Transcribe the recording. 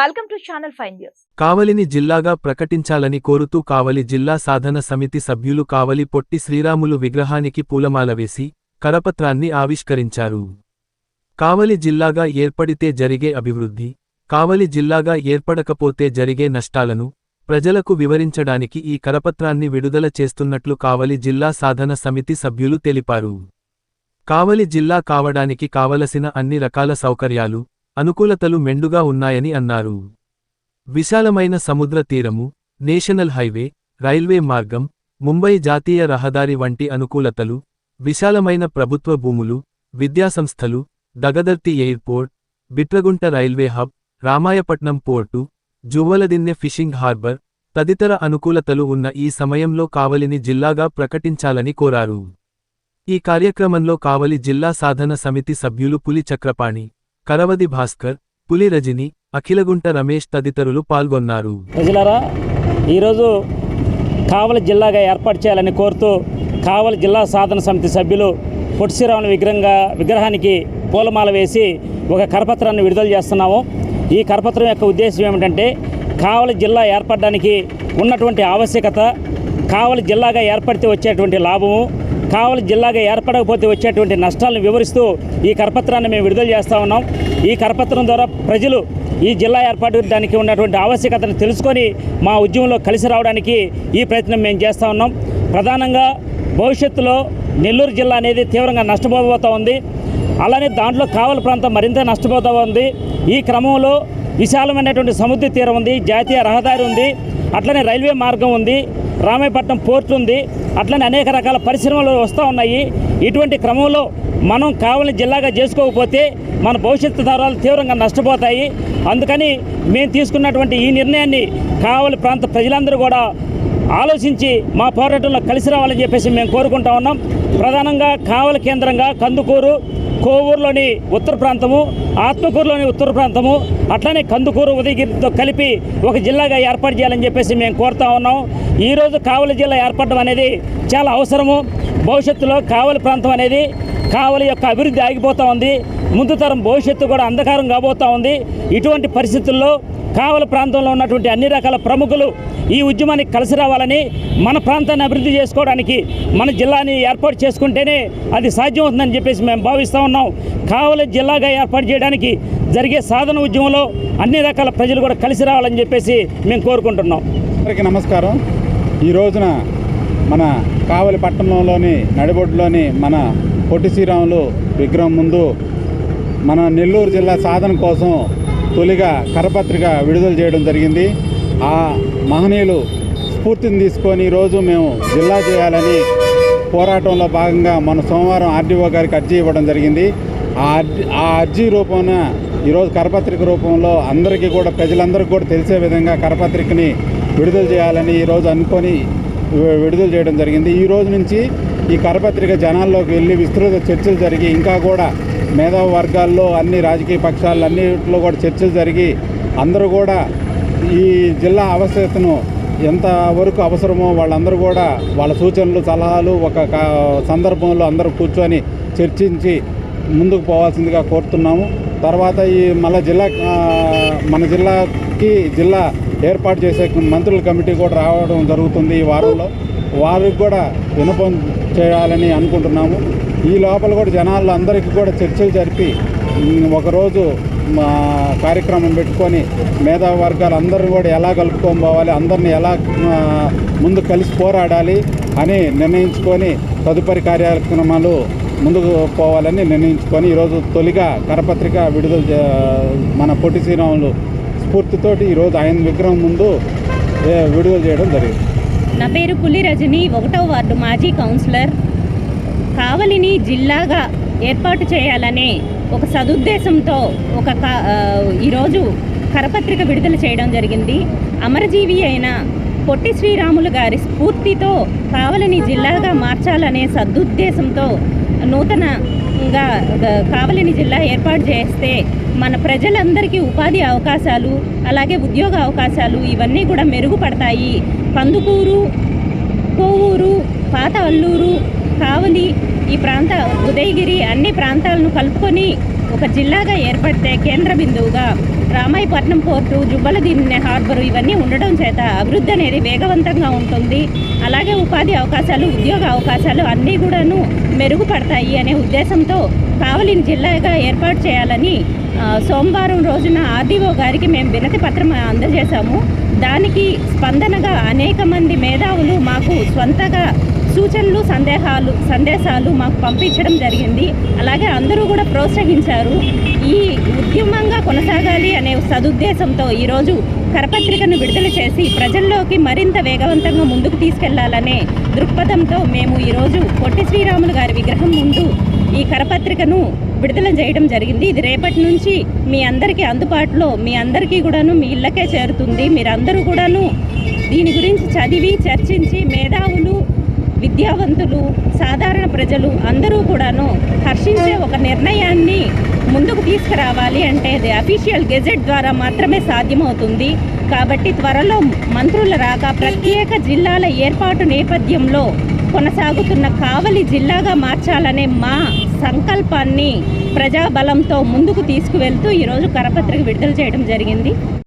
Welcome to channel five news కావలిని జిల్లాగా ప్రకటించాలని కోరుతూ కావలి జిల్లా సాధన సమితి సభ్యులు కావలి పొట్టి శ్రీరాములు విగ్రహానికి పూలమాల వేసి కరపత్రాన్ని ఆవిష్కరించారు. కావలి జిల్లాగా ఏర్పడితే జరిగే అభివృద్ధి కావలి జిల్లాగా ఏర్పడకపోతే జరిగే నష్టాలను ప్రజలకు వివరించడానికి ఈ కరపత్రాన్ని విడుదల చేస్తున్నట్లు కావలి జిల్లా సాధన సమితి సభ్యులు తెలిపారు. కావలి జిల్లా కావడానికి కావలసిన అన్ని రకాల సౌకర్యాలు అనుకూలతలు మెండుగా ఉన్నాయని అన్నారు. విశాలమైన సముద్ర తీరము నేషనల్ హైవే రైల్వే మార్గం ముంబై జాతీయ రహదారి వంటి అనుకూలతలు విశాలమైన ప్రభుత్వ భూములు విద్యాసంస్థలు Dagadarthi airport Bitragunta railway hub Ramayapatnam port Juvvaladinne fishing harbour తదితర అనుకూలతలు ఉన్న ఈ సమయంలో కావలిని జిల్లాగా ప్రకటించాలని కోరారు. ఈ కార్యక్రమంలో కావలి జిల్లా సాధన సమితి సభ్యులు పులి చక్రపాణి కరవది భాస్కర్ పులి రజని అఖిలగుంట రమేష్ తదితరులు పాల్గొన్నారు. ప్రజలారా ఈరోజు కావలి జిల్లాగా ఏర్పాటు చేయాలని కోరుతూ కావలి జిల్లా సాధన సమితి సభ్యులు పొట్టిశ్రీరాముల విగ్రహంగా విగ్రహానికి పూలమాల వేసి ఒక కరపత్రాన్ని విడుదల చేస్తున్నాము. ఈ కరపత్రం యొక్క ఉద్దేశం ఏమిటంటే కావలి జిల్లా ఏర్పడడానికి ఉన్నటువంటి ఆవశ్యకత కావలి జిల్లాగా ఏర్పడితే వచ్చేటువంటి లాభము కావలి జిల్లాగా ఏర్పడకపోతే వచ్చేటువంటి నష్టాలను వివరిస్తూ ఈ కరపత్రాన్ని మేము విడుదల చేస్తూ ఉన్నాం. ఈ కరపత్రం ద్వారా ప్రజలు ఈ జిల్లా ఏర్పడడానికి ఉన్నటువంటి ఆవశ్యకతను తెలుసుకొని మా ఉద్యమంలో కలిసి రావడానికి ఈ ప్రయత్నం మేము చేస్తూ ఉన్నాం. ప్రధానంగా భవిష్యత్తులో నెల్లూరు జిల్లా అనేది తీవ్రంగా నష్టపోబోతూ ఉంది. అలానే దాంట్లో కావలి ప్రాంతం మరింత నష్టపోతూ ఉంది. ఈ క్రమంలో విశాలమైనటువంటి సముద్ర తీరం ఉంది జాతీయ రహదారి ఉంది అట్లనే రైల్వే మార్గం ఉంది. రామాయపట్నం పోర్ట్ ఉంది. అట్లనే అనేక రకాల పరిశ్రమలు వస్తూ ఉన్నాయి. ఇటువంటి క్రమంలో మనం కావాలని జిల్లాగా చేసుకోకపోతే మన భవిష్యత్తు తరాలు తీవ్రంగా నష్టపోతాయి. అందుకని మేము తీసుకున్నటువంటి ఈ నిర్ణయాన్ని కావలి ప్రాంత ప్రజలందరూ కూడా ఆలోచించి మా పోరాటంలో కలిసి రావాలని చెప్పేసి మేము కోరుకుంటా ఉన్నాం. ప్రధానంగా కావలి కేంద్రంగా కందుకూరు కోవూరులోని ఉత్తర ప్రాంతము ఆత్మకూరులోని ఉత్తర ప్రాంతము అట్లనే కందుకూరు ఉదయగిరితో కలిపి ఒక జిల్లాగా ఏర్పాటు చేయాలని చెప్పేసి మేము కోరుతా ఉన్నాం. ఈరోజు కావలి జిల్లా ఏర్పడడం అనేది చాలా అవసరము. భవిష్యత్తులో కావలి ప్రాంతం అనేది కావలి యొక్క అభివృద్ధి ఆగిపోతూ ఉంది. ముందు తరం భవిష్యత్తు కూడా అంధకారం కాబోతూ ఉంది. ఇటువంటి పరిస్థితుల్లో కావలి ప్రాంతంలో ఉన్నటువంటి అన్ని రకాల ప్రముఖులు ఈ ఉద్యమానికి కలిసి రావాలని మన ప్రాంతాన్ని అభివృద్ధి చేసుకోవడానికి మన జిల్లాని ఏర్పాటు చేసుకుంటేనే అది సాధ్యమవుతుందని చెప్పేసి మేము భావిస్తూ ఉన్నాం. కావలి జిల్లాగా ఏర్పాటు చేయడానికి జరిగే సాధన ఉద్యమంలో అన్ని రకాల ప్రజలు కూడా కలిసి రావాలని చెప్పేసి మేము కోరుకుంటున్నాం. అందరికీ నమస్కారం. ఈ రోజున మన కావలి పట్టణంలోని నడిబొడ్డులోని మన పొట్టి శ్రీరాములు విగ్రహం ముందు మన నెల్లూరు జిల్లా సాధన కోసం తొలిగా కరపత్రిక విడుదల చేయడం జరిగింది. ఆ మహనీయులు స్ఫూర్తిని తీసుకొని ఈరోజు మేము జిల్లా చేయాలని పోరాటంలో భాగంగా మన సోమవారం ఆర్డీఓ గారికి అర్జీ ఇవ్వడం జరిగింది. ఆ అర్జీ ఆ అర్జీ రూపంలో ఈరోజు కరపత్రిక రూపంలో అందరికీ కూడా ప్రజలందరికీ కూడా తెలిసే విధంగా కరపత్రికని విడుదల చేయాలని ఈరోజు అనుకొని విడుదల చేయడం జరిగింది. ఈ రోజు నుంచి ఈ కరపత్రిక జనాల్లోకి వెళ్ళి విస్తృత చర్చలు జరిగి ఇంకా కూడా మేధావ వర్గాల్లో అన్ని రాజకీయ పక్షాలు అన్నింటిలో కూడా చర్చలు జరిగి అందరూ కూడా ఈ జిల్లా అవసరతను ఎంత వరకు అవసరమో వాళ్ళందరూ కూడా వాళ్ళ సూచనలు సలహాలు ఒక సందర్భంలో అందరూ కూర్చొని చర్చించి ముందుకు పోవాల్సిందిగా కోరుతున్నాము. తర్వాత ఈ మళ్ళా జిల్లా మన జిల్లాకి జిల్లా ఏర్పాటు చేసే మంత్రుల కమిటీ కూడా రావడం జరుగుతుంది ఈ వారంలో. వారికి కూడా వినపం చేయాలని అనుకుంటున్నాము. ఈ లోపల కూడా జనాలు అందరికీ కూడా చర్చలు జరిపి ఒకరోజు మా కార్యక్రమం పెట్టుకొని మేధావి వర్గాలు అందరిని కూడా ఎలా కలుపుకొని పోవాలి అందరిని ఎలా ముందు కలిసి పోరాడాలి అని నిర్ణయించుకొని తదుపరి కార్యక్రమాలు ముందుకు పోవాలని నిర్ణయించుకొని ఈరోజు తొలిగా కరపత్రిక విడుదల చే- మన పొట్టి శ్రీరాములు స్ఫూర్తితోటి ఈరోజు ఆయన విగ్రహం ముందు విడుదల చేయడం జరిగింది. నా పేరు పులి రజని ఒకటో వార్డు మాజీ కౌన్సిలర్. కావలిని జిల్లాగా ఏర్పాటు చేయాలనే ఒక సదుద్దేశంతో ఒక కా- ఈరోజు కరపత్రిక విడుదల చేయడం జరిగింది. అమరజీవి అయిన పొట్టి శ్రీరాములు గారి స్ఫూర్తితో కావలిని జిల్లాగా మార్చాలనే సదుద్దేశంతో నూతనంగా కావలిని జిల్లా ఏర్పాటు చేస్తే మన ప్రజలందరికీ ఉపాధి అవకాశాలు అలాగే ఉద్యోగ అవకాశాలు ఇవన్నీ కూడా మెరుగుపడతాయి. కందుకూరు కోవూరు పాత అల్లూరు కావలి ఈ ప్రాంత ఉదయగిరి అన్ని ప్రాంతాలను కలుపుకొని ఒక జిల్లాగా ఏర్పడితే కేంద్ర బిందువుగా రామాయపట్నం పోర్టు జుబ్బలదిన్నె హార్బర్ ఇవన్నీ ఉండడం చేత అభివృద్ధి అనేది వేగవంతంగా ఉంటుంది. అలాగే ఉపాధి అవకాశాలు ఉద్యోగ అవకాశాలు అన్నీ కూడాను మెరుగుపడతాయి అనే ఉద్దేశంతో కావలిని జిల్లాగా ఏర్పాటు చేయాలని సోమవారం రోజున ఆర్డీఓ గారికి మేము వినతి పత్రం అందజేశాము. దానికి స్పందనగా అనేక మంది మేధావులు మాకు స్వంతగా సూచనలు సందేహాలు సందేశాలు మాకు పంపించడం జరిగింది. అలాగే అందరూ కూడా ప్రోత్సహించారు. ఈ ఉద్యమంగా కొనసాగాలి అనే సదుద్దేశంతో ఈరోజు కరపత్రికను విడుదల చేసి ప్రజల్లోకి మరింత వేగవంతంగా ముందుకు తీసుకెళ్ళాలనే దృక్పథంతో మేము ఈరోజు పొట్టి శ్రీరాములు గారి విగ్రహం ముందు ఈ కరపత్రికను విడుదల చేయడం జరిగింది. ఇది రేపటి నుంచి మీ అందరికీ అందుబాటులో మీ అందరికీ కూడాను మీ ఇళ్ళకే చేరుతుంది. మీరందరూ కూడాను దీని గురించి చదివి చర్చించి మేధావులు విద్యావంతులు సాధారణ ప్రజలు అందరూ కూడాను హర్షించే ఒక నిర్ణయాన్ని ముందుకు తీసుకురావాలి అంటే అది అఫీషియల్ గెజెట్ ద్వారా మాత్రమే సాధ్యమవుతుంది. కాబట్టి త్వరలో మంత్రుల రాక ప్రత్యేక జిల్లాల ఏర్పాటు నేపథ్యంలో కొనసాగుతున్న కావలి జిల్లాగా మార్చాలనే మా సంకల్పాన్ని ప్రజాబలంతో ముందుకు తీసుకువెళ్తూ ఈరోజు కరపత్రిక విడుదల చేయడం జరిగింది.